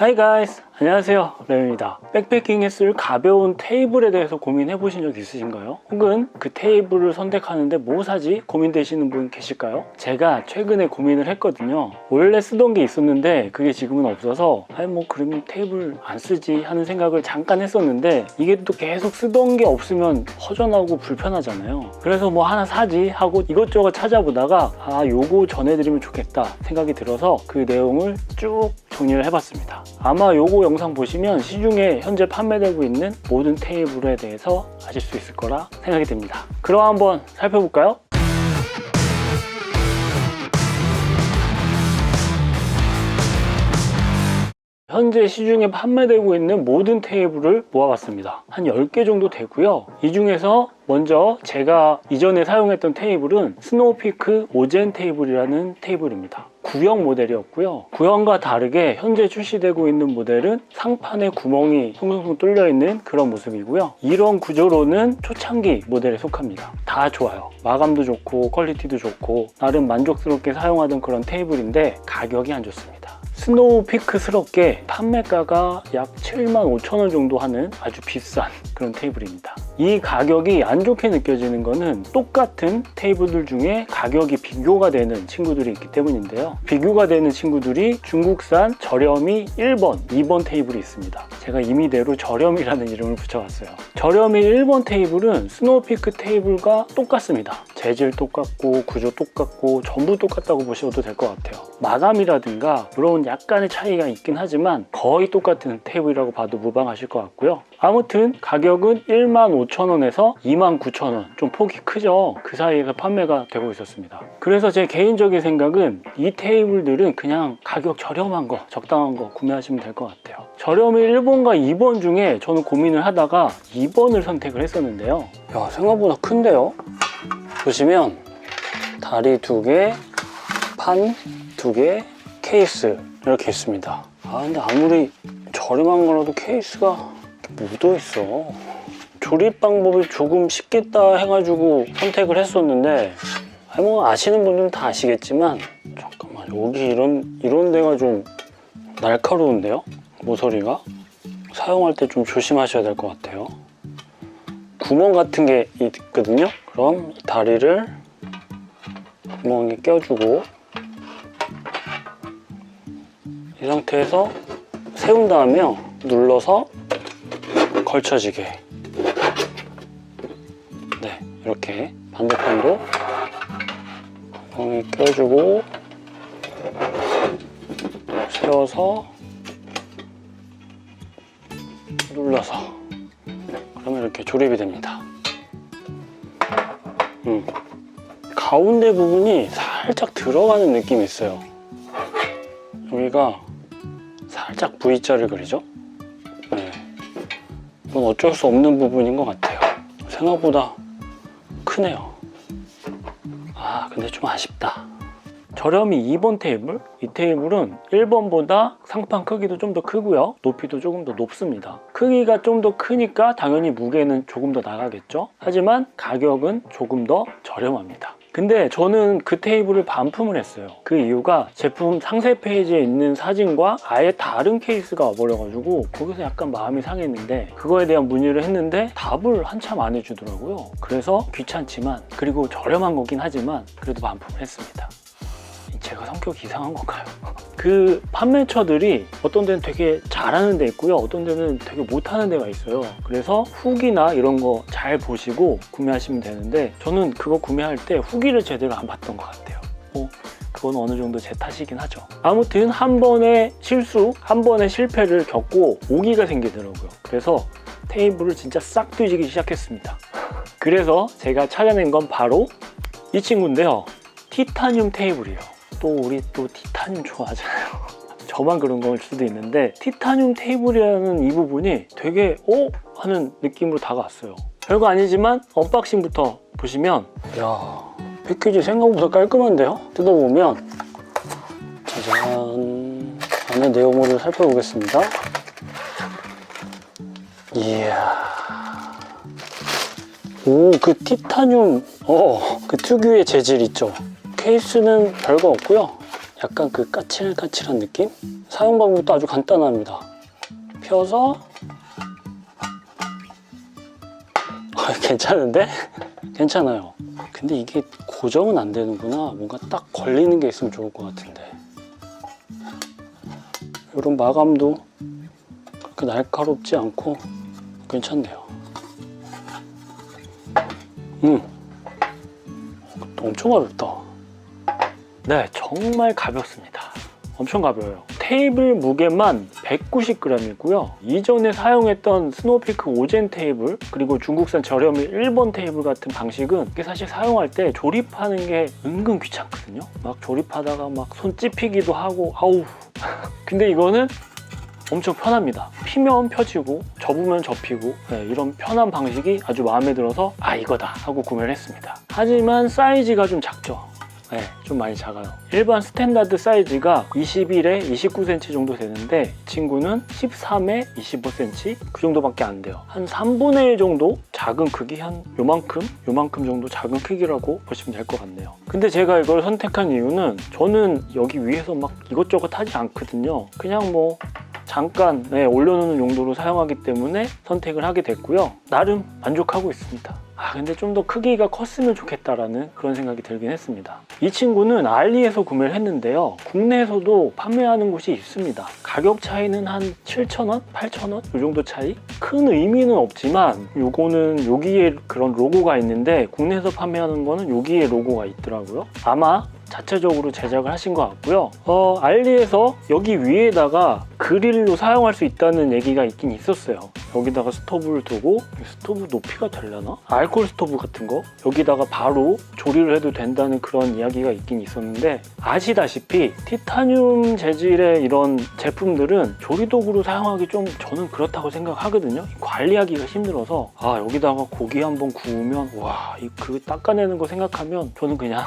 Hi guys! 안녕하세요. 램입니다. 백패킹에 쓸 가벼운 테이블에 대해서 고민해 보신 적 있으신가요? 혹은 그 테이블을 선택하는데 뭐 사지? 고민되시는 분 계실까요? 제가 최근에 고민을 했거든요. 원래 쓰던 게 있었는데 그게 지금은 없어서 아니 뭐 그러면 테이블 안 쓰지 하는 생각을 잠깐 했었는데 이게 또 계속 쓰던 게 없으면 허전하고 불편하잖아요. 그래서 뭐 하나 사지 하고 이것저것 찾아보다가 아 요거 전해드리면 좋겠다 생각이 들어서 그 내용을 쭉 정리를 해봤습니다. 아마 요거 영상 보시면 시중에 현재 판매되고 있는 모든 테이블에 대해서 아실 수 있을 거라 생각이 듭니다. 그럼 한번 살펴볼까요? 현재 시중에 판매되고 있는 모든 테이블을 모아봤습니다. 한 10개 정도 되고요. 이 중에서 먼저 제가 이전에 사용했던 테이블은 스노우피크 오젠 테이블이라는 테이블입니다. 구형 모델이었고요. 구형과 다르게 현재 출시되고 있는 모델은 상판에 구멍이 숭숭숭 뚫려 있는 그런 모습이고요. 이런 구조로는 초창기 모델에 속합니다. 다 좋아요. 마감도 좋고 퀄리티도 좋고 나름 만족스럽게 사용하던 그런 테이블인데 가격이 안 좋습니다. 스노우 피크스럽게 판매가가 약 7만 5천 원 정도 하는 아주 비싼 그런 테이블입니다. 이 가격이 안 좋게 느껴지는 거는 똑같은 테이블들 중에 가격이 비교가 되는 친구들이 있기 때문인데요. 비교가 되는 친구들이 중국산 저렴이 1번, 2번 테이블이 있습니다. 제가 임의대로 저렴이라는 이름을 붙여왔어요. 저렴이 1번 테이블은 스노우피크 테이블과 똑같습니다. 재질 똑같고 구조 똑같고 전부 똑같다고 보셔도 될 것 같아요. 마감이라든가 물론 약간의 차이가 있긴 하지만 거의 똑같은 테이블이라고 봐도 무방하실 것 같고요. 아무튼 가격은 15,000원에서 29,000원. 좀 폭이 크죠? 그 사이에서 판매가 되고 있었습니다. 그래서 제 개인적인 생각은 이 테이블들은 그냥 가격 저렴한 거 적당한 거 구매하시면 될 것 같아요. 저렴이 1번과 2번 중에 저는 고민을 하다가 2번을 선택을 했었는데요. 야 생각보다 큰데요? 보시면 다리 두개 판 두개 케이스 이렇게 있습니다 아 근데 아무리 저렴한 거라도 케이스가 묻어 있어. 조립 방법이 조금 쉽겠다 해가지고 선택을 했었는데, 아니 뭐 아시는 분들은 다 아시겠지만, 잠깐만 여기 이런 이런 데가 좀 날카로운데요? 모서리가 사용할 때 좀 조심하셔야 될 것 같아요. 구멍 같은 게 있거든요. 그럼 이 다리를 구멍에 껴주고 이 상태에서 세운 다음에요. 눌러서 걸쳐지게 네 이렇게 반대편도 구멍에 껴주고 세워서 눌러서 그러면 이렇게 조립이 됩니다 음. 가운데 부분이 살짝 들어가는 느낌이 있어요 여기가 살짝 V자를 그리죠 네. 이건 어쩔 수 없는 부분인 것 같아요. 생각보다 크네요. 아, 근데 좀 아쉽다. 저렴이 2번 테이블? 이 테이블은 1번보다 상판 크기도 좀 더 크고요. 높이도 조금 더 높습니다. 크기가 좀 더 크니까 당연히 무게는 조금 더 나가겠죠. 하지만 가격은 조금 더 저렴합니다. 근데 저는 그 테이블을 반품을 했어요. 그 이유가 제품 상세 페이지에 있는 사진과 아예 다른 케이스가 와버려가지고 거기서 약간 마음이 상했는데 그거에 대한 문의를 했는데 답을 한참 안 해주더라고요. 그래서 귀찮지만 그리고 저렴한 거긴 하지만 그래도 반품을 했습니다. 제가 성격이 이상한 건가요? 그 판매처들이 어떤 데는 되게 잘하는 데 있고요. 어떤 데는 되게 못하는 데가 있어요. 그래서 후기나 이런 거 잘 보시고 구매하시면 되는데 저는 그거 구매할 때 후기를 제대로 안 봤던 것 같아요. 어, 그건 어느 정도 제 탓이긴 하죠. 아무튼 한 번의 실수, 한 번의 실패를 겪고 오기가 생기더라고요. 그래서 테이블을 진짜 싹 뒤지기 시작했습니다. 그래서 제가 찾아낸 건 바로 이 친구인데요. 티타늄 테이블이에요. 또 우리 또 티타늄 좋아하잖아요. 저만 그런 걸 수도 있는데 티타늄 테이블이라는 이 부분이 되게 오 하는 느낌으로 다가왔어요. 별거 아니지만 언박싱부터 보시면 야 패키지 생각보다 깔끔한데요? 뜯어보면 짜잔 안에 내용물을 살펴보겠습니다. 이야 오 그 티타늄 어그 특유의 재질 있죠? 케이스는 별거 없고요. 약간 그 까칠까칠한 느낌? 사용 방법도 아주 간단합니다. 펴서 어, 괜찮은데? 괜찮아요. 근데 이게 고정은 안 되는구나. 뭔가 딱 걸리는 게 있으면 좋을 것 같은데. 이런 마감도 그렇게 날카롭지 않고 괜찮네요. 음, 엄청 가볍다. 네, 정말 가볍습니다. 엄청 가벼워요. 테이블 무게만 190g이고요. 이전에 사용했던 스노우피크 오젠 테이블 그리고 중국산 저렴이 일본 테이블 같은 방식은 사실 사용할 때 조립하는 게 은근 귀찮거든요. 막 조립하다가 막 손 찝히기도 하고 아우. 근데 이거는 엄청 편합니다. 피면 펴지고 접으면 접히고 네, 이런 편한 방식이 아주 마음에 들어서 아 이거다 하고 구매를 했습니다. 하지만 사이즈가 좀 작죠. 네, 좀 많이 작아요. 일반 스탠다드 사이즈가 21에 29cm 정도 되는데 이 친구는 13에 25cm 그 정도밖에 안 돼요. 한 3분의 1 정도 작은 크기 한 요만큼 요만큼 정도 작은 크기라고 보시면 될 것 같네요. 근데 제가 이걸 선택한 이유는 저는 여기 위에서 막 이것저것 하지 않거든요. 그냥 뭐 잠깐 네, 올려놓는 용도로 사용하기 때문에 선택을 하게 됐고요. 나름 만족하고 있습니다. 아 근데 좀 더 크기가 컸으면 좋겠다라는 그런 생각이 들긴 했습니다. 이 친구는 알리에서 구매를 했는데요. 국내에서도 판매하는 곳이 있습니다. 가격 차이는 한 7,000원, 8,000원 이 정도 차이? 큰 의미는 없지만 요거는 여기에 그런 로고가 있는데 국내에서 판매하는 거는 여기에 로고가 있더라고요. 아마 자체적으로 제작을 하신 것 같고요. 어, 알리에서 여기 위에다가 그릴로 사용할 수 있다는 얘기가 있긴 있었어요. 여기다가 스토브를 두고 스토브 높이가 되려나? 알콜 스토브 같은 거 여기다가 바로 조리를 해도 된다는 그런 이야기가 있긴 있었는데 아시다시피 티타늄 재질의 이런 제품들은 조리도구로 사용하기 좀 저는 그렇다고 생각하거든요. 관리하기가 힘들어서 아 여기다가 고기 한번 구우면 와그 닦아내는 거 생각하면 저는 그냥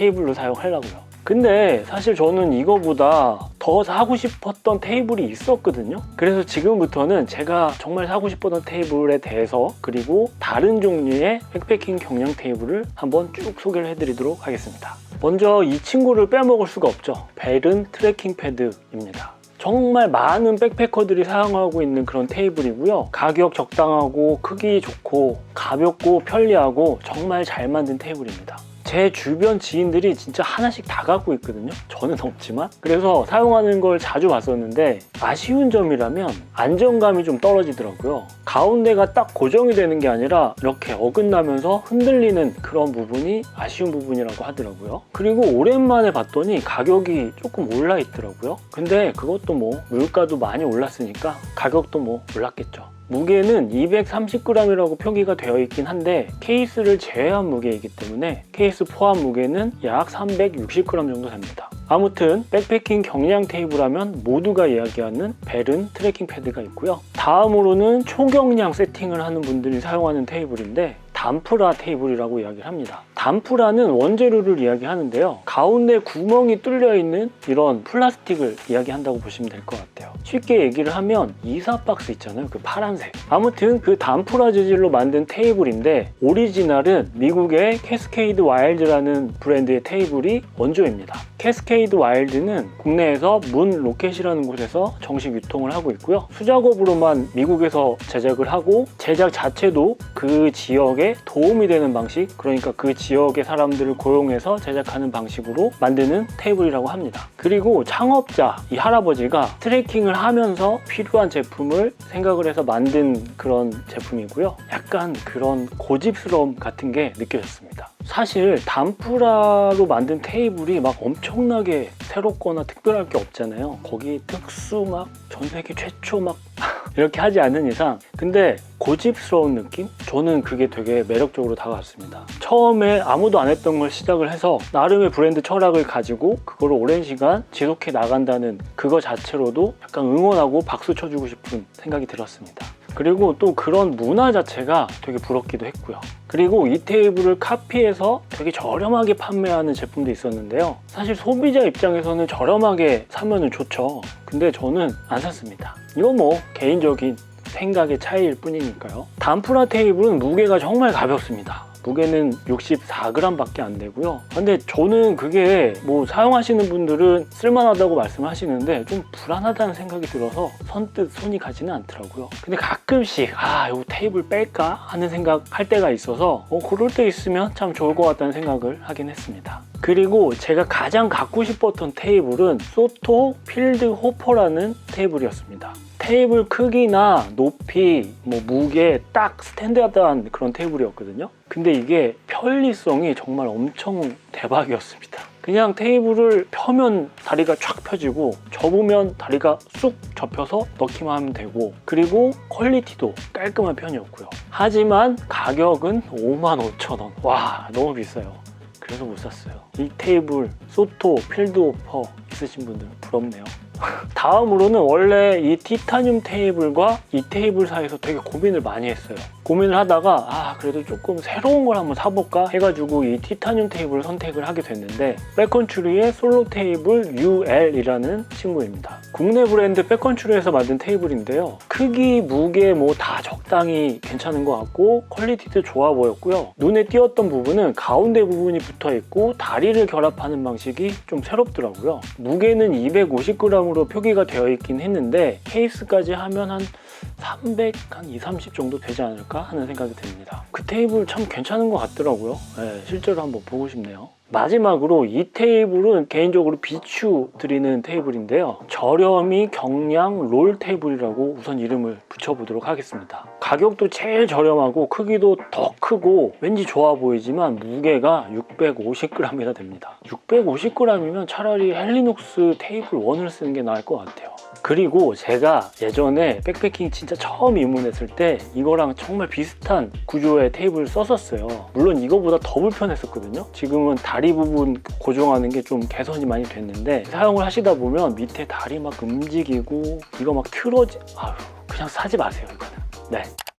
테이블로 사용하려고요. 근데 사실 저는 이거보다 더 사고 싶었던 테이블이 있었거든요. 그래서 지금부터는 제가 정말 사고 싶었던 테이블에 대해서 그리고 다른 종류의 백패킹 경량 테이블을 한번 쭉 소개를 해드리도록 하겠습니다. 먼저 이 친구를 빼먹을 수가 없죠. 벨은 트래킹 패드입니다. 정말 많은 백패커들이 사용하고 있는 그런 테이블이고요. 가격 적당하고 크기 좋고 가볍고 편리하고 정말 잘 만든 테이블입니다. 제 주변 지인들이 진짜 하나씩 다 갖고 있거든요. 저는 없지만. 그래서 사용하는 걸 자주 봤었는데 아쉬운 점이라면 안정감이 좀 떨어지더라고요. 가운데가 딱 고정이 되는 게 아니라 이렇게 어긋나면서 흔들리는 그런 부분이 아쉬운 부분이라고 하더라고요. 그리고 오랜만에 봤더니 가격이 조금 올라 있더라고요. 근데 그것도 뭐 물가도 많이 올랐으니까 가격도 뭐 올랐겠죠. 무게는 230g이라고 표기가 되어 있긴 한데 케이스를 제외한 무게이기 때문에 케이스 포함 무게는 약 360g 정도 됩니다. 아무튼 백패킹 경량 테이블 하면 모두가 이야기하는 벨은 트래킹 패드가 있고요. 다음으로는 초경량 세팅을 하는 분들이 사용하는 테이블인데 단프라 테이블이라고 이야기를 합니다. 단프라는 원재료를 이야기하는데요. 가운데 구멍이 뚫려 있는 이런 플라스틱을 이야기한다고 보시면 될 것 같아요. 쉽게 얘기를 하면 이사 박스 있잖아요. 그 파란색. 아무튼 그 단프라 재질로 만든 테이블인데 오리지널은 미국의 캐스케이드 와일드라는 브랜드의 테이블이 원조입니다. 캐스케이드 와일드는 국내에서 문 로켓이라는 곳에서 정식 유통을 하고 있고요. 수작업으로만 미국에서 제작을 하고 제작 자체도 그 지역에 도움이 되는 방식, 그러니까 그 지역의 사람들을 고용해서 제작하는 방식으로 만드는 테이블이라고 합니다. 그리고 창업자 이 할아버지가 트래킹을 하면서 필요한 제품을 생각을 해서 만든 그런 제품이고요. 약간 그런 고집스러움 같은 게 느껴졌습니다. 사실 단프라로 만든 테이블이 막 엄청나게 새롭거나 특별할 게 없잖아요. 거기 특수 막 전 세계 최초 막 이렇게 하지 않는 이상 근데 고집스러운 느낌? 저는 그게 되게 매력적으로 다가왔습니다. 처음에 아무도 안 했던 걸 시작을 해서 나름의 브랜드 철학을 가지고 그걸 오랜 시간 지속해 나간다는 그거 자체로도 약간 응원하고 박수 쳐주고 싶은 생각이 들었습니다. 그리고 또 그런 문화 자체가 되게 부럽기도 했고요. 그리고 이 테이블을 카피해서 되게 저렴하게 판매하는 제품도 있었는데요. 사실 소비자 입장에서는 저렴하게 사면은 좋죠. 근데 저는 안 샀습니다. 이건 뭐 개인적인 생각의 차이일 뿐이니까요. 단프라 테이블은 무게가 정말 가볍습니다. 무게는 64g밖에 안 되고요. 근데 저는 그게 뭐 사용하시는 분들은 쓸만하다고 말씀하시는데 좀 불안하다는 생각이 들어서 선뜻 손이 가지는 않더라고요. 근데 가끔씩 아, 이 테이블 뺄까 하는 생각 할 때가 있어서 어, 그럴 때 있으면 참 좋을 것 같다는 생각을 하긴 했습니다. 그리고 제가 가장 갖고 싶었던 테이블은 소토 필드 호퍼라는 테이블이었습니다. 테이블 크기나 높이, 뭐 무게 딱 스탠다드한 그런 테이블이었거든요. 근데 이게 편리성이 정말 엄청 대박이었습니다. 그냥 테이블을 펴면 다리가 쫙 펴지고 접으면 다리가 쑥 접혀서 넣기만 하면 되고 그리고 퀄리티도 깔끔한 편이었고요. 하지만 가격은 55,000원. 와, 너무 비싸요. 그래서 못 샀어요. 이 테이블, 소토, 필드오퍼 있으신 분들 부럽네요. 다음으로는 원래 이 티타늄 테이블과 이 테이블 사이에서 되게 고민을 많이 했어요. 고민을 하다가 아 그래도 조금 새로운 걸 한번 사볼까 해가지고 이 티타늄 테이블을 선택을 하게 됐는데 백컨츄리의 솔로 테이블 UL이라는 친구입니다. 국내 브랜드 백컨츄리에서 만든 테이블인데요. 크기, 무게 뭐 다 적당히 괜찮은 것 같고 퀄리티도 좋아 보였고요. 눈에 띄었던 부분은 가운데 부분이 붙어 있고 다리를 결합하는 방식이 좀 새롭더라고요. 무게는 250g으로 표기가 되어 있긴 했는데 케이스까지 하면 한 300, 한 2, 30 정도 되지 않을까 하는 생각이 듭니다. 그 테이블 참 괜찮은 것 같더라고요. 네, 실제로 한번 보고 싶네요. 마지막으로 이 테이블은 개인적으로 비추 드리는 테이블인데요. 저렴이 경량 롤 테이블이라고 우선 이름을 붙여보도록 하겠습니다. 가격도 제일 저렴하고 크기도 더 크고 왠지 좋아 보이지만 무게가 650g이나 됩니다. 650g이면 차라리 헬리녹스 테이블 1을 쓰는 게 나을 것 같아요. 그리고 제가 예전에 백패킹 진짜 처음 입문했을 때 이거랑 정말 비슷한 구조의 테이블을 썼었어요. 물론 이거보다 더 불편했었거든요. 지금은 다리 부분 고정하는 게 좀 개선이 많이 됐는데 사용을 하시다 보면 밑에 다리 막 움직이고 이거 막 틀어지... 아유 그냥 사지 마세요 이거는. 네.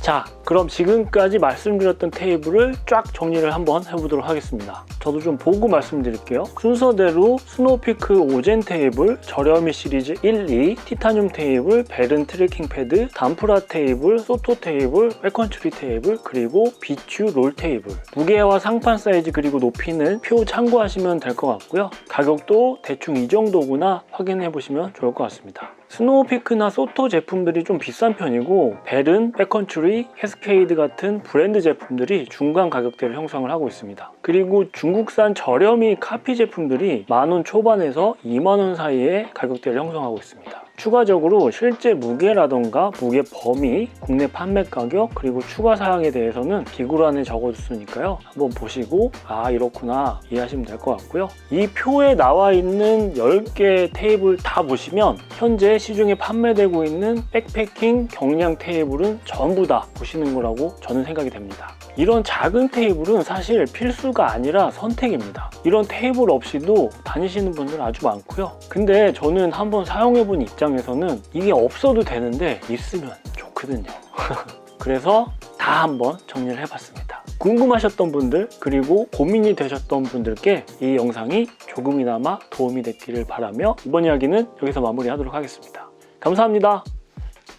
자, 그럼 지금까지 말씀드렸던 테이블을 쫙 정리를 한번 해보도록 하겠습니다. 저도 좀 보고 말씀드릴게요. 순서대로 스노우피크 오젠 테이블, 저렴이 시리즈 1, 2, 티타늄 테이블, 베른 트래킹 패드, 단프라 테이블, 소토 테이블, 백컨츄리 테이블, 그리고 비추 롤 테이블. 무게와 상판 사이즈 그리고 높이는 표 참고하시면 될 것 같고요. 가격도 대충 이 정도구나 확인해 보시면 좋을 것 같습니다. 스노우피크나 소토 제품들이 좀 비싼 편이고 벨은 백컨츄리, 캐스케이드 같은 브랜드 제품들이 중간 가격대를 형성을 하고 있습니다. 그리고 중국산 저렴이 카피 제품들이 만원 초반에서 2만 원 사이의 가격대를 형성하고 있습니다. 추가적으로 실제 무게라던가 무게 범위, 국내 판매 가격, 그리고 추가 사항에 대해서는 기구란에 적어줬으니까요. 한번 보시고 아 이렇구나 이해하시면 될 것 같고요. 이 표에 나와 있는 10개 테이블 다 보시면 현재 시중에 판매되고 있는 백패킹 경량 테이블은 전부 다 보시는 거라고 저는 생각이 됩니다. 이런 작은 테이블은 사실 필수가 아니라 선택입니다. 이런 테이블 없이도 다니시는 분들 아주 많고요. 근데 저는 한번 사용해 본 입장에서는 이게 없어도 되는데 있으면 좋거든요. 그래서 다 한번 정리를 해봤습니다. 궁금하셨던 분들 그리고 고민이 되셨던 분들께 이 영상이 조금이나마 도움이 됐기를 바라며 이번 이야기는 여기서 마무리하도록 하겠습니다. 감사합니다.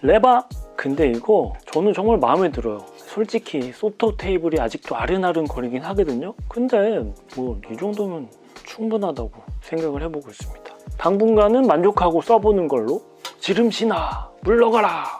레바! 근데 이거 저는 정말 마음에 들어요. 솔직히 소토 테이블이 아직도 아른아른 거리긴 하거든요. 근데 뭐 이 정도면 충분하다고 생각을 해보고 있습니다. 당분간은 만족하고 써보는 걸로 지름신아 물러가라